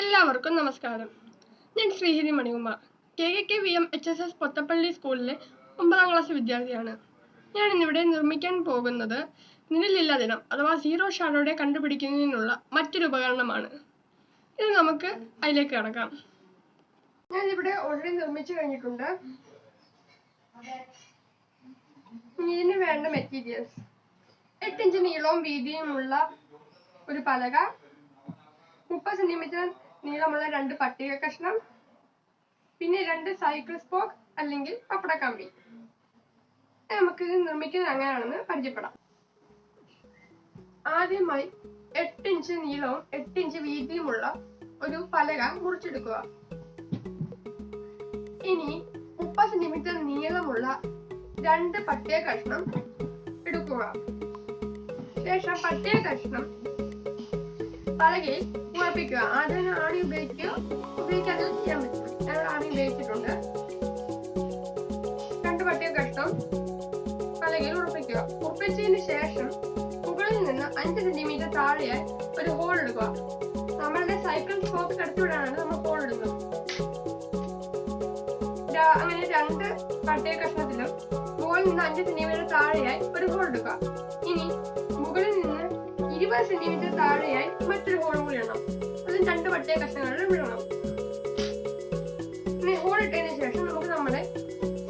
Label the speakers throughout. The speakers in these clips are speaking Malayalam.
Speaker 1: എല്ലാവർക്കും നമസ്കാരം. ഞാൻ Sreehari Manikumar. K K K V M H S S Pothappally സ്കൂളിലെ ഒമ്പതാം ക്ലാസ് വിദ്യാർത്ഥിയാണ്. ഞാൻ ഇന്നിവിടെ നിർമ്മിക്കാൻ പോകുന്നത് നിഴലില്ല ദിനം അഥവാ സീറോ ഷാഡോയുടെ കണ്ടുപിടിക്കുന്നതിനുള്ള മറ്റൊരു ഉപകരണമാണ്. ഇത് നമുക്ക് അതിലേക്ക് കിടക്കാം. ഞാൻ ഇവിടെ ഓൾറെഡി നിർമ്മിച്ചു കഴിഞ്ഞിട്ടുണ്ട്. ഇതിന് വേണ്ട മെറ്റീരിയൽസ് എട്ടിഞ്ച് നീളവും വീതിയുമുള്ള ഒരു പലക മുപ്പത് സെന്റിമീറ്റർ നീളമുള്ള രണ്ട് പട്ടിക കഷ്ണം പിന്നെ രണ്ട് സൈക്കിൾ സ്പോക്ക് അല്ലെങ്കിൽ പപ്പടക്കമ്പി നമുക്ക് ഇത് നിർമ്മിക്കുന്നത് എങ്ങനെയാണെന്ന് പരിചയപ്പെടാം. ആദ്യമായി എട്ട് ഇഞ്ച് നീളവും എട്ട് ഇഞ്ച് വീതിയുമുള്ള ഒരു പലക മുറിച്ചെടുക്കുക. ഇനി മുപ്പത് സെന്റിമീറ്റർ നീളമുള്ള രണ്ട് പട്ടിക കഷ്ണം എടുക്കുക. ശേഷം പട്ടിക കഷ്ണം പലകയിൽ ഉറപ്പിക്കുക ആദ്യം ആണി ഉപയോഗിക്കുക ഉപയോഗിക്കാതെ ചെയ്യാൻ പറ്റും ഞങ്ങൾ ആണി ഉപയോഗിച്ചിട്ടുണ്ട്. രണ്ട് പട്ടിക കെട്ടും. പലകയിൽ ഉറപ്പിക്കുക. ഉറപ്പിച്ചതിന് ശേഷം മുകളിൽ നിന്ന് അഞ്ച് സെന്റിമീറ്റർ താഴെയായി ഒരു ഹോൾ ഇടുക. നമ്മളുടെ സൈക്കിൾ സ്കോപ്പ് കടത്തിവിടാനാണ് നമ്മൾ ഹോൾ ഇടുന്നത്. അങ്ങനെ രണ്ട് പട്ടിക കഷ്ണത്തിലും മുകളിൽ നിന്ന് അഞ്ച് സെന്റിമീറ്റർ താഴെയായി ഒരു ഹോൾ ഇടുക. ഇനി സെന്റിമീറ്റർ താഴെയായി മറ്റൊരു ഹോൾ കൂടി ഇടണം. അതും രണ്ട് പട്ടയ കഷ്ണങ്ങളിൽ വിടണം ഇനി ഹോൾ ഇട്ടതിന് ശേഷം നമുക്ക് നമ്മുടെ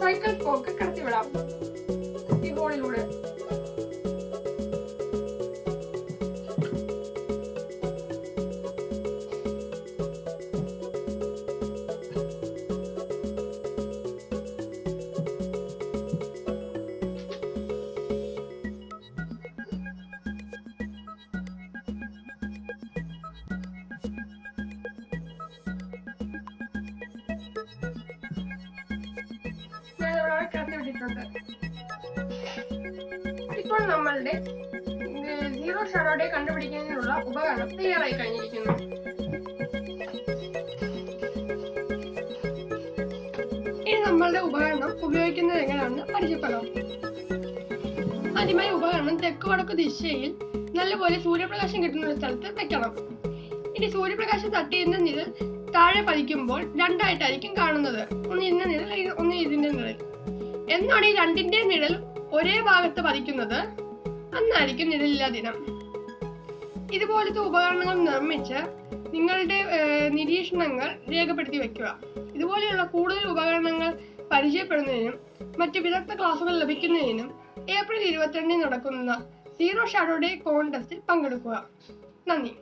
Speaker 1: സൈക്കിൾ പോക്ക് കടത്തി വിടാം. ഈ ഹോളിലൂടെ കടത്തി ഇപ്പോൾ നമ്മളുടെ സീറോ ഷാഡോടെ കണ്ടുപിടിക്കുന്നതിനുള്ള ഉപകരണം തയ്യാറായി കഴിഞ്ഞിരിക്കുന്നു. ഇനി നമ്മളുടെ ഉപകരണം ഉപയോഗിക്കുന്നത് എങ്ങനെയാണെന്ന് പരിചയപ്പെടാം. ആദ്യമായി ഉപകരണം തെക്ക് വടക്ക് ദിശയിൽ നല്ലപോലെ സൂര്യപ്രകാശം കിട്ടുന്ന ഒരു സ്ഥലത്ത് വെക്കണം. ഇനി സൂര്യപ്രകാശം തട്ടിയിരുന്ന നിഴൽ താഴെ പതിക്കുമ്പോൾ രണ്ടായിട്ടായിരിക്കും കാണുന്നത്. ഒന്ന് ഇന്ന നിഴൽ ഒന്ന് ഇതിന്റെ നിഴൽ. എന്നാണ് ഈ രണ്ടിന്റെ നിഴൽ ഒരേ ഭാഗത്ത് പതിക്കുന്നത്? അന്നായിരിക്കും നിഴലില്ലാ ദിനം. ഇതുപോലത്തെ ഉപകരണങ്ങൾ നിർമ്മിച്ച് നിങ്ങളുടെ നിരീക്ഷണങ്ങൾ രേഖപ്പെടുത്തി വെക്കുക. ഇതുപോലെയുള്ള കൂടുതൽ ഉപകരണങ്ങൾ പരിചയപ്പെടുന്നതിനും മറ്റ് വിദഗ്ധ ക്ലാസുകൾ ലഭിക്കുന്നതിനും ഏപ്രിൽ ഇരുപത്തിരണ്ടിന് നടക്കുന്ന സീറോ ഷാഡോ ഡേ കോൺടെസ്റ്റിൽ പങ്കെടുക്കുക. നന്ദി.